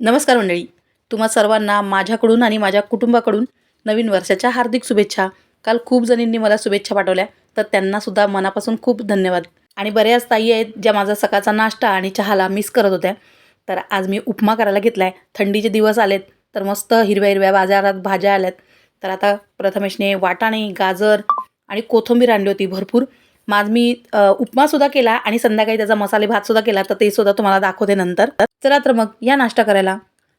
नमस्कार मंडळी. तुम्हा सर्वांना माझ्याकडून आणि माझ्या कुटुंबाकडून नवीन वर्षाच्या हार्दिक शुभेच्छा. काल खूप जणींनी मला शुभेच्छा पाठवल्या तर त्यांनासुद्धा मनापासून खूप धन्यवाद. आणि बऱ्याच ताई आहेत ज्या माझा सकाळचा नाश्ता आणि चहाला मिस करत होत्या. तर आज मी उपमा करायला घेतला आहे थंडीचे दिवस आलेत तर मस्त हिरव्या हिरव्या बाजारात भाज्या आल्यात. तर आता प्रथमेशने वाटाणे गाजर आणि कोथिंबीर आणली होती भरपूर. आज मी उपमासुद्धा केला आणि संध्याकाळी त्याचा मसाले भातसुद्धा केला तर ते सुद्धा तुम्हाला दाखवते नंतर. चला तर मग या नाश्ता करायला.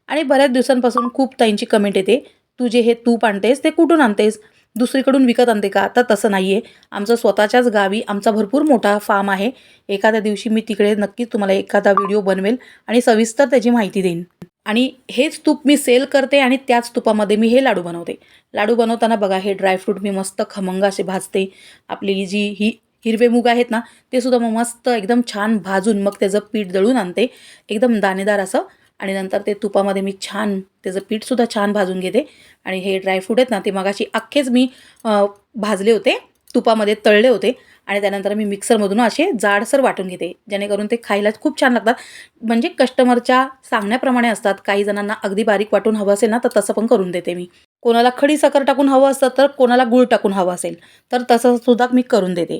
आणि बऱ्याच दिवसांपासून खूप ताईंची कमेंट येते तू जे हे तूप आणतेस ते कुठून आणतेस? दुसरीकडून विकत आणते का? तर तसं नाही आहे आमचं स्वतःच्याच गावी आमचा भरपूर मोठा फार्म आहे. एखाद्या दिवशी मी तिकडे नक्कीच तुम्हाला एखादा व्हिडिओ बनवेल आणि सविस्तर त्याची माहिती देईन. आणि हेच तूप मी सेल करते आणि त्याच तुपामध्ये मी हे लाडू बनवते. लाडू बनवताना बघा हे ड्रायफ्रूट मी मस्त खमंग असे भाजते. आपली जी ही हिरवे मूग आहेत ना ते सुद्धा मग मस्त एकदम छान भाजून मग त्याचं पीठ दळून आणते. एकदम दाणेदार असं. आणि नंतर ते तुपामध्ये मी छान त्याचं पीठसुद्धा छान भाजून घेते. आणि हे ड्रायफ्रूट आहेत ना ते मगाशी अख्खेच मी भाजले होते. तुपामध्ये तळले होते. आणि त्यानंतर मी मिक्सरमधून असे जाडसर वाटून घेते. जेणेकरून ते खायला खूप छान लागतात. म्हणजे कस्टमरच्या सांगण्याप्रमाणे असतात. काही जणांना अगदी बारीक वाटून हवं असेल ना तर तसं पण करून देते मी. कोणाला खडी साखर टाकून हवं असतं तर कोणाला गूळ टाकून हवं असेल तर तसं सुद्धा मी करून देते.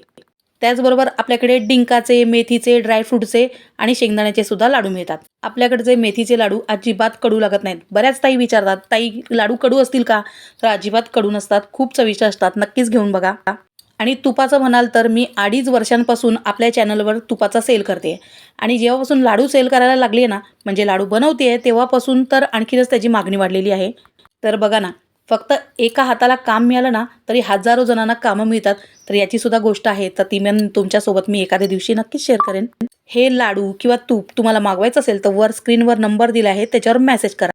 त्याचबरोबर आपल्याकडे डिंकाचे मेथीचे ड्रायफ्रूटचे आणि शेंगदाण्याचे सुद्धा लाडू मिळतात. आपल्याकडचे मेथीचे लाडू अजिबात कडू लागत नाहीत. बऱ्याच ताई विचारतात ताई लाडू कडू असतील का? तर अजिबात कडू नसतात. खूप चविष्ट असतात. नक्कीच घेऊन बघा. आणि तुपाचं म्हणाल तर मी अडीच वर्षांपासून आपल्या चॅनलवर तुपाचा सेल करते. आणि जेव्हापासून लाडू सेल करायला लागले आहे ना म्हणजे लाडू बनवते आहे तेव्हापासून तर आणखीनच त्याची मागणी वाढलेली आहे. तर बघा ना फक्त एका हाताला काम मिळालं ना तरी हजारो जणांना कामं मिळतात. तर याची सुद्धा गोष्ट आहे. तर ती मी तुमच्यासोबत मी एखाद्या दिवशी नक्कीच शेअर करेन. हे लाडू किंवा तूप तुम्हाला मागवायचं असेल तर वर स्क्रीनवर नंबर दिला आहे. त्याच्यावर मेसेज करा.